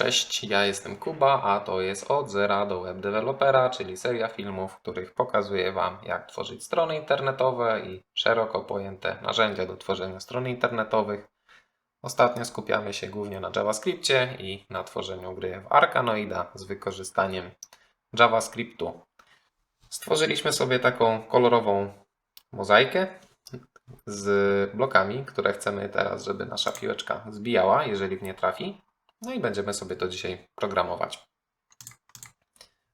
Cześć, ja jestem Kuba, a to jest Od Zera do Web Developera, czyli seria filmów, w których pokazuję Wam, jak tworzyć strony internetowe i szeroko pojęte narzędzia do tworzenia stron internetowych. Ostatnio skupiamy się głównie na JavaScriptie i na tworzeniu gry w Arkanoida z wykorzystaniem JavaScriptu. Stworzyliśmy sobie taką kolorową mozaikę z blokami, które chcemy teraz, żeby nasza piłeczka zbijała, jeżeli w nie trafi. No i będziemy sobie to dzisiaj programować.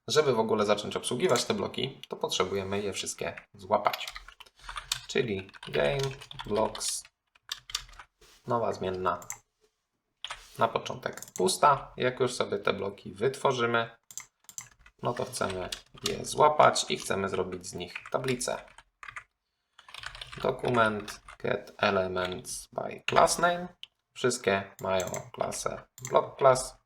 Żeby w ogóle zacząć obsługiwać te bloki, to potrzebujemy je wszystkie złapać. Czyli game blocks, nowa zmienna, na początek pusta. Jak już sobie te bloki wytworzymy, no to chcemy je złapać i chcemy zrobić z nich tablicę. Dokument get elements by class name. Wszystkie mają klasę block class.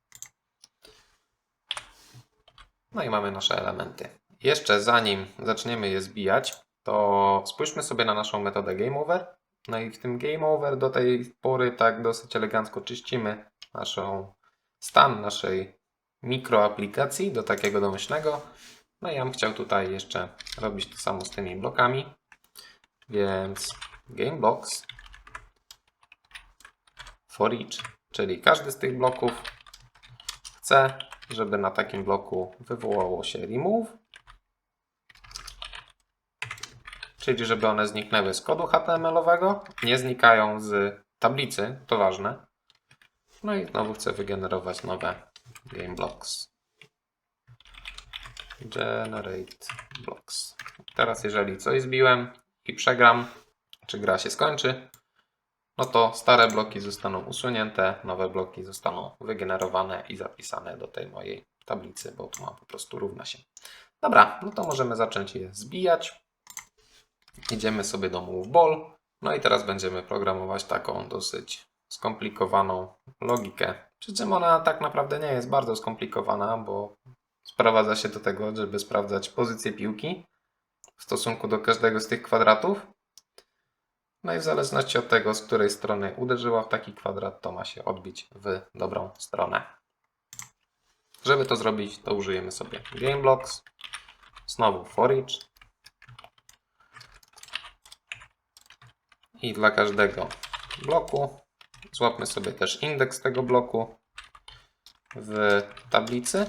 No i mamy nasze elementy. Jeszcze zanim zaczniemy je zbijać, to spójrzmy sobie na naszą metodę GameOver. No i w tym GameOver do tej pory tak dosyć elegancko czyścimy naszą stan naszej mikroaplikacji do takiego domyślnego. No i ja bym chciał tutaj jeszcze robić to samo z tymi blokami. Więc GameBlocks for each, czyli każdy z tych bloków chce, żeby na takim bloku wywołało się remove, czyli żeby one zniknęły z kodu HTML-owego, nie znikają z tablicy, to ważne. No i znowu chcę wygenerować nowe GameBlocks. Generate blocks. Teraz jeżeli coś zbiłem i przegram, czy gra się skończy, no to stare bloki zostaną usunięte, nowe bloki zostaną wygenerowane i zapisane do tej mojej tablicy, bo tu mam po prostu równa się. Dobra, no to możemy zacząć je zbijać. Idziemy sobie do move ball. No i teraz będziemy programować taką dosyć skomplikowaną logikę. Przy czym ona tak naprawdę nie jest bardzo skomplikowana, bo sprowadza się do tego, żeby sprawdzać pozycję piłki w stosunku do każdego z tych kwadratów. No i w zależności od tego, z której strony uderzyła w taki kwadrat, to ma się odbić w dobrą stronę. Żeby to zrobić, to użyjemy sobie GameBlocks, znowu for each i dla każdego bloku złapmy sobie też indeks tego bloku w tablicy.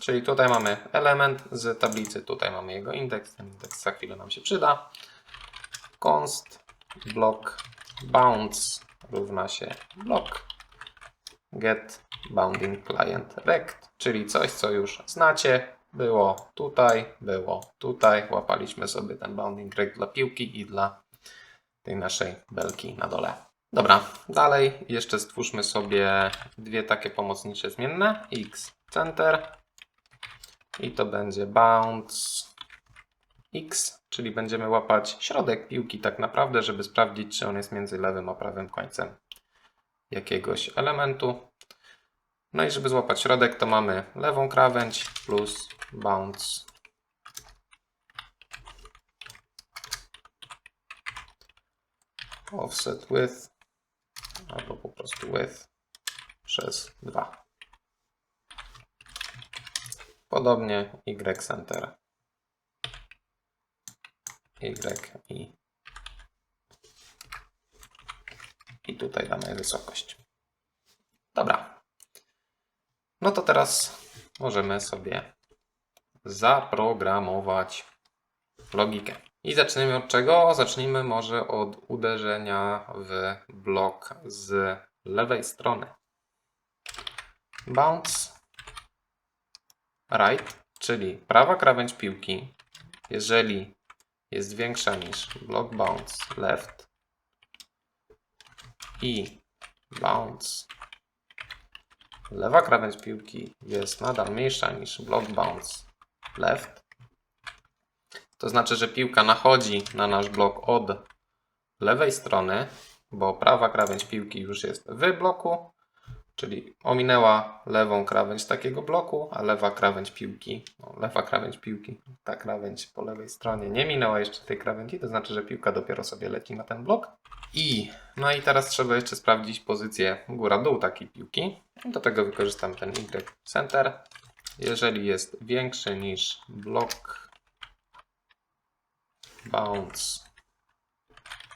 Czyli tutaj mamy element z tablicy, tutaj mamy jego indeks, ten indeks za chwilę nam się przyda const block bounds równa się block get bounding client rect, czyli coś, co już znacie. Było tutaj, było tutaj. Łapaliśmy sobie ten bounding rect dla piłki i dla tej naszej belki na dole. Dobra, dalej jeszcze stwórzmy sobie dwie takie pomocnicze zmienne. x center i to będzie bounds x, czyli będziemy łapać środek piłki tak naprawdę, żeby sprawdzić, czy on jest między lewym a prawym końcem jakiegoś elementu. No i żeby złapać środek, to mamy lewą krawędź plus bounce offset width albo po prostu width przez 2. Podobnie y center Y i, i tutaj damy wysokość. Dobra. No to teraz możemy sobie zaprogramować logikę. I zaczniemy od czego? Zacznijmy może od uderzenia w blok z lewej strony. Bounce right, czyli prawa krawędź piłki, jeżeli jest większa niż block bounce left i bounce. Lewa krawędź piłki jest nadal mniejsza niż block bounce left, to znaczy, że piłka nachodzi na nasz blok od lewej strony, bo prawa krawędź piłki już jest w bloku, czyli ominęła lewą krawędź takiego bloku, a lewa krawędź piłki, no, lewa krawędź piłki, ta krawędź po lewej stronie nie minęła jeszcze tej krawędzi, to znaczy, że piłka dopiero sobie leci na ten blok. I, no i teraz trzeba jeszcze sprawdzić pozycję góra-dół takiej piłki. Do tego wykorzystam ten Y center. Jeżeli jest większy niż blok bounce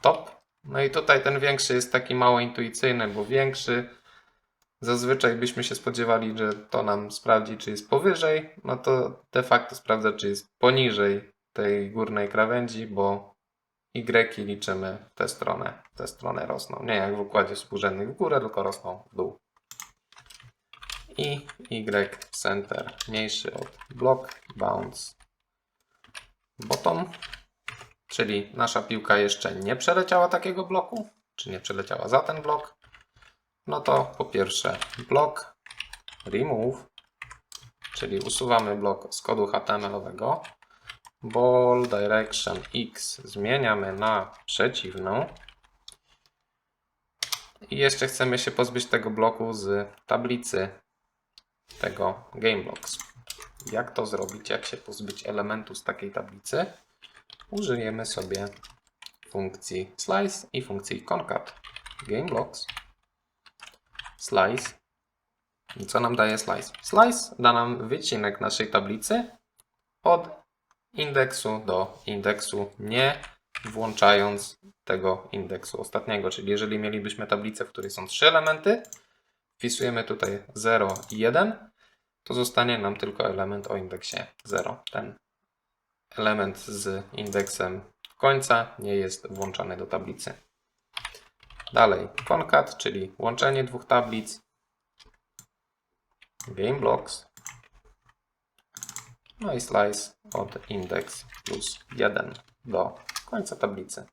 top, no i tutaj ten większy jest taki mało intuicyjny, bo większy zazwyczaj byśmy się spodziewali, że to nam sprawdzi, czy jest powyżej, no to de facto sprawdza, czy jest poniżej tej górnej krawędzi, bo Y liczymy w tę stronę. W tę stronę rosną. Nie jak w układzie współrzędnych w górę, tylko rosną w dół. I Y center mniejszy od block bounce bottom. Czyli nasza piłka jeszcze nie przeleciała takiego bloku, czy nie przeleciała za ten blok. No to po pierwsze blok remove, czyli usuwamy blok z kodu HTML-owego. Ball direction X zmieniamy na przeciwną. I jeszcze chcemy się pozbyć tego bloku z tablicy tego GameBlocks. Jak to zrobić? Jak się pozbyć elementu z takiej tablicy? Użyjemy sobie funkcji slice i funkcji concat. GameBlocks slice. I co nam daje slice? Slice da nam wycinek naszej tablicy od indeksu do indeksu, nie włączając tego indeksu ostatniego. Czyli jeżeli mielibyśmy tablicę, w której są trzy elementy, wpisujemy tutaj 0 i 1, to zostanie nam tylko element o indeksie 0. Ten element z indeksem końca nie jest włączany do tablicy. Dalej concat, czyli łączenie dwóch tablic. GameBlocks. No i slice od index plus 1 do końca tablicy.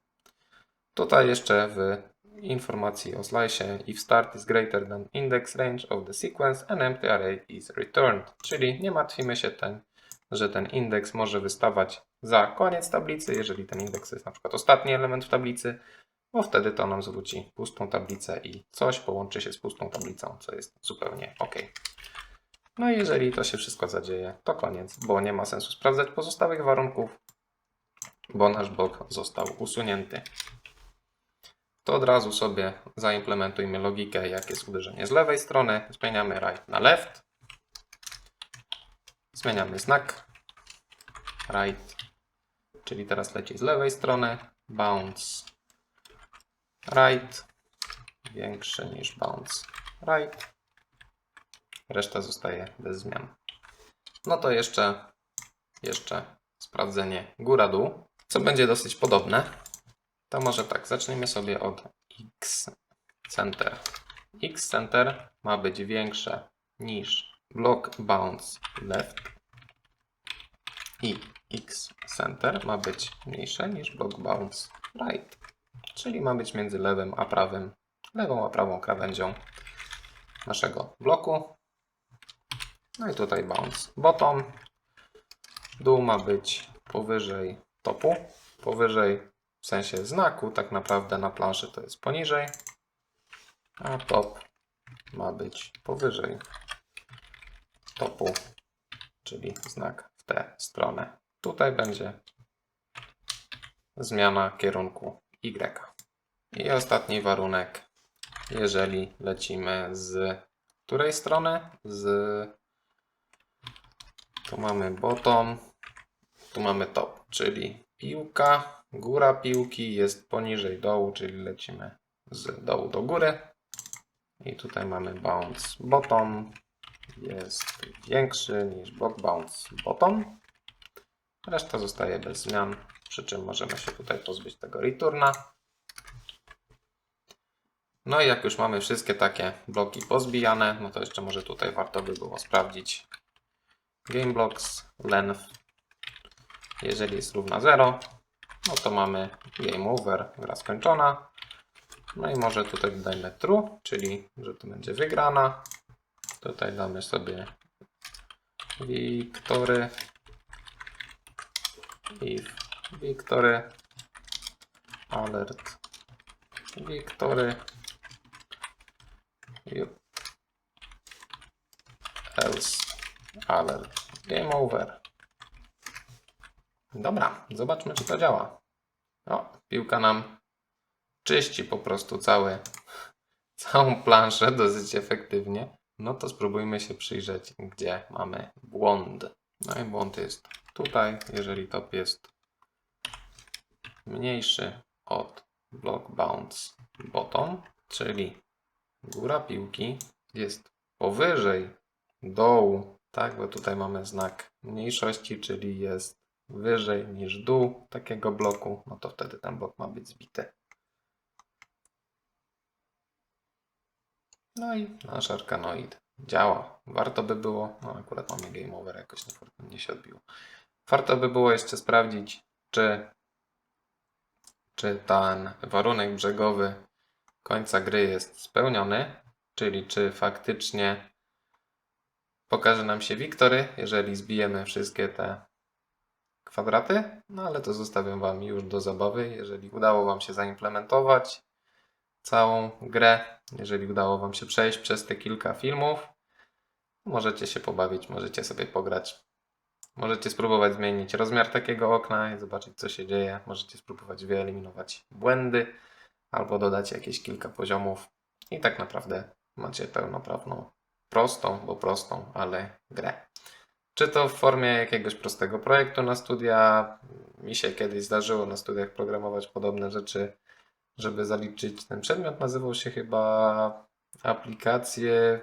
Tutaj jeszcze w informacji o slice if start is greater than index range of the sequence an empty array is returned. Czyli nie martwimy się ten, że ten indeks może wystawać za koniec tablicy, jeżeli ten indeks jest na przykład ostatni element w tablicy, bo wtedy to nam zwróci pustą tablicę i coś połączy się z pustą tablicą, co jest zupełnie ok. No i jeżeli to się wszystko zadzieje, to koniec, bo nie ma sensu sprawdzać pozostałych warunków, bo nasz blok został usunięty. To od razu sobie zaimplementujmy logikę, jak jest uderzenie z lewej strony. Zmieniamy right na left. Zmieniamy znak. Right, czyli teraz leci z lewej strony. Bounce right, większy niż bounce right. Reszta zostaje bez zmian. No to jeszcze, jeszcze sprawdzenie góra-dół, co będzie dosyć podobne. To może tak, zacznijmy sobie od x center. x center ma być większe niż block bounce left i x center ma być mniejsze niż block bounce right. Czyli ma być między lewym a prawym, lewą a prawą krawędzią naszego bloku. No i tutaj bounce bottom. Dół ma być powyżej topu. Powyżej w sensie znaku, tak naprawdę na planszy to jest poniżej. A top ma być powyżej topu, czyli znak w tę stronę. Tutaj będzie zmiana kierunku Y. I ostatni warunek, jeżeli lecimy z której strony? Z tu mamy bottom, tu mamy top, czyli piłka, góra piłki jest poniżej dołu, czyli lecimy z dołu do góry. I tutaj mamy bounce bottom, jest większy niż bounce bottom. Reszta zostaje bez zmian, przy czym możemy się tutaj pozbyć tego returna. No i jak już mamy wszystkie takie bloki pozbijane, no to jeszcze może tutaj warto by było sprawdzić GameBlocks length. Jeżeli jest równa 0, no to mamy game over, gra skończona. No i może tutaj dodajmy true, czyli że to będzie wygrana. Tutaj damy sobie Victory if Victory alert Victory else alert. Game over. Dobra, zobaczmy czy to działa. O, piłka nam czyści po prostu cały, całą planszę dosyć efektywnie. No to spróbujmy się przyjrzeć, gdzie mamy błąd. No i błąd jest tutaj, jeżeli top jest mniejszy od block bounce bottom, czyli góra piłki jest powyżej dołu, tak, bo tutaj mamy znak mniejszości, czyli jest wyżej niż dół takiego bloku, no to wtedy ten blok ma być zbity. No i nasz arkanoid działa. Warto by było, no akurat mamy game over, jakoś niefortunnie się odbiło. Warto by było jeszcze sprawdzić, czy, czy ten warunek brzegowy końca gry jest spełniony, czyli czy faktycznie pokaże nam się wiktory, jeżeli zbijemy wszystkie te kwadraty, no ale to zostawiam Wam już do zabawy. Jeżeli udało Wam się zaimplementować całą grę, jeżeli udało Wam się przejść przez te kilka filmów, możecie się pobawić, możecie sobie pograć. Możecie spróbować zmienić rozmiar takiego okna i zobaczyć, co się dzieje. Możecie spróbować wyeliminować błędy albo dodać jakieś kilka poziomów i tak naprawdę macie pełnoprawną, prostą, bo prostą, ale grę. Czy to w formie jakiegoś prostego projektu na studia? Mi się kiedyś zdarzyło na studiach programować podobne rzeczy, żeby zaliczyć ten przedmiot. Nazywał się chyba aplikacje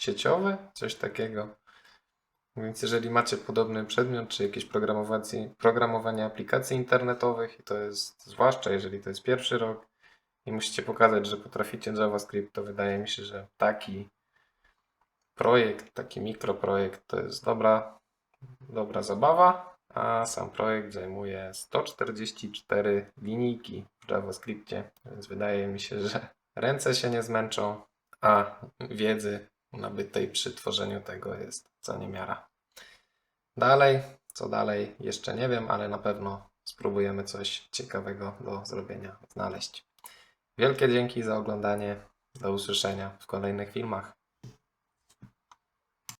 sieciowe, coś takiego. Więc jeżeli macie podobny przedmiot, czy jakieś programowanie, aplikacji internetowych, i to jest zwłaszcza jeżeli to jest pierwszy rok i musicie pokazać, że potraficie JavaScript, to wydaje mi się, że taki projekt, taki mikroprojekt to jest dobra, dobra zabawa, a sam projekt zajmuje 144 linijki w JavaScriptie, więc wydaje mi się, że ręce się nie zmęczą, a wiedzy nabytej przy tworzeniu tego jest co niemiara. Dalej, co dalej, jeszcze nie wiem, ale na pewno spróbujemy coś ciekawego do zrobienia znaleźć. Wielkie dzięki za oglądanie. Do usłyszenia w kolejnych filmach.